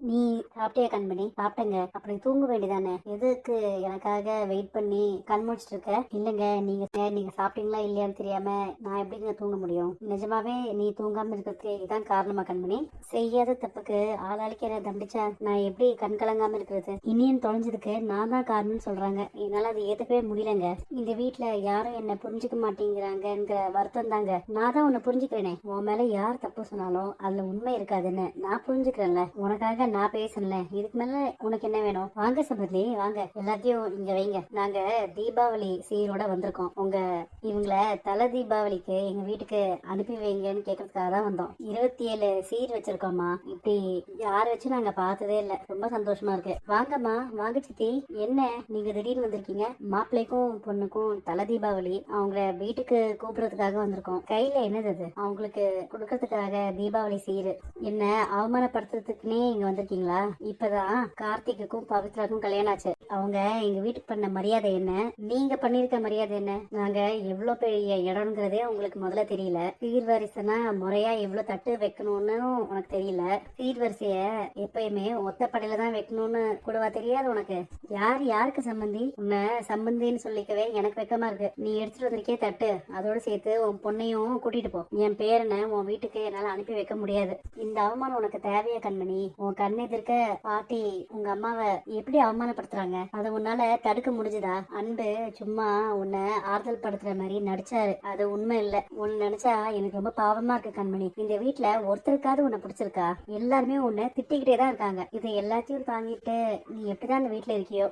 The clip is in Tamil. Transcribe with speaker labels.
Speaker 1: நீ சாப்பிட்டியா பண்ணி சாப்பிட்டேங்க அப்புறம் தூங்க வேண்டியதானே எதுக்கு எனக்காக வெயிட் பண்ணி கண் முடிச்சிட்டு இருக்க இல்லைங்க நீங்க நீங்க சாப்பிட்டீங்களா இல்லையான்னு தெரியாம நான் எப்படிங்க தூங்க முடியும்? நிஜமாவே நீ தூங்காம இருக்கிறதுக்கு இதுதான் காரணமா கண்மணி செய்யாத தப்புக்கு ஆளாளிக்கு என்ன தண்டிச்சா? நான் எப்படி கண் கலங்காம இருக்கிறது? இனியன் தொலைஞ்சதுக்கு நான் தான் காரணம்னு சொல்றாங்க. என்னால அதை ஏத்துக்கவே முடியலங்க. இந்த வீட்டுல யாரும் என்ன புரிஞ்சுக்க மாட்டேங்கிறாங்கங்கிற வருத்தம் தாங்க. நான் தான் உன்னை புரிஞ்சுக்கிறேனே. உன் மேல யார் தப்பு சொன்னாலும் அதுல உண்மை இருக்காதுன்னு நான் புரிஞ்சுக்கிறேன்ல. உனக்காக நான் பேசல இதுக்கு மேல உனக்கு என்ன வேணும்? வாங்க சபதி வாங்க. எல்லாத்தையும் இங்க வைங்க. நாங்க தீபாவளி சீரோட வந்திருக்கோம். உங்க இவங்கள தலை தீபாவளிக்கு எங்க வீட்டுக்கு அனுப்பி வைங்கன்னு கேட்கறதுக்காக தான் வந்தோம். இருபத்தி ஏழு சீர் வச்சிருக்கோம்மா. இப்படி யார வச்சு நாங்க பார்த்ததே இல்ல. ரொம்ப சந்தோஷமா இருக்கு. வாங்கம்மா வாங்க சித்தி. என்ன நீங்க திடீர்னு வந்திருக்கீங்க? மாப்பிள்ளைக்கும் பொண்ணுக்கும் தலை தீபாவளி. அவங்கள வீட்டுக்கு கூப்பிடுறதுக்காக வந்திருக்கோம். கையில என்னது அது? அவங்களுக்கு கொடுக்கறதுக்காக தீபாவளி சீரு. என்ன அவமானப்படுத்துறதுக்குன்னே இங்க வந்திருக்கீங்களா? இப்பதான் கார்த்திக்குக்கும் பவித்ராக்கும் கல்யாணம் ஆச்சு. அவங்க எங்க வீட்டுக்கு பண்ண மரியாதை என்ன? நீங்க பண்ணிருக்க மரியாதை என்ன? நாங்க எவ்வளவு பெரிய இடம்ங்கிறதே உங்களுக்கு முதல்ல தெரியல. சீர்வரிசைனா முறையா எவ்வளவு தட்டு வைக்கணும்னு உனக்கு தெரியல. சீர்வரிசைய எப்பயுமே ஒத்தப்படையில தான் வைக்கணும்னு கூடவா தெரியாது உனக்கு? யார் யாருக்கு சம்பந்தி? உன்னை சம்பந்தின்னு சொல்லிக்கவே எனக்கு வெக்கமா இருக்கு. நீ எடுத்துட்டு வந்திருக்கே தட்டு அதோட சேர்த்து உன் பொண்ணையும் கூட்டிட்டு போ. என் பேரனை உன் வீட்டுக்கு என்னால அனுப்பி வைக்க முடியாது. இந்த அவமானம் உனக்கு தேவையா கண்மணி? உன் கண்ணெதிர்க்க பாட்டி உங்க அம்மாவை எப்படி அவமானப்படுத்துறாங்க? அதை உன்னால தடுக்க முடிஞ்சுதா? அன்பு சும்மா உன்னை ஆறுதல் படுத்துற மாதிரி நடிச்சாரு. அது உண்மை இல்ல. உன் நினைச்சா எனக்கு ரொம்ப பாவமா இருக்கு கண்மணி. இந்த வீட்டுல ஒருத்தருக்காவது உன்னை பிடிச்சிருக்கா? எல்லாருமே உன்னை திட்டிக்கிட்டே தான் இருக்காங்க. இதை எல்லாத்தையும் தாங்கிட்டு நீ எப்படிதான் அந்த வீட்டுல இருக்கியோ?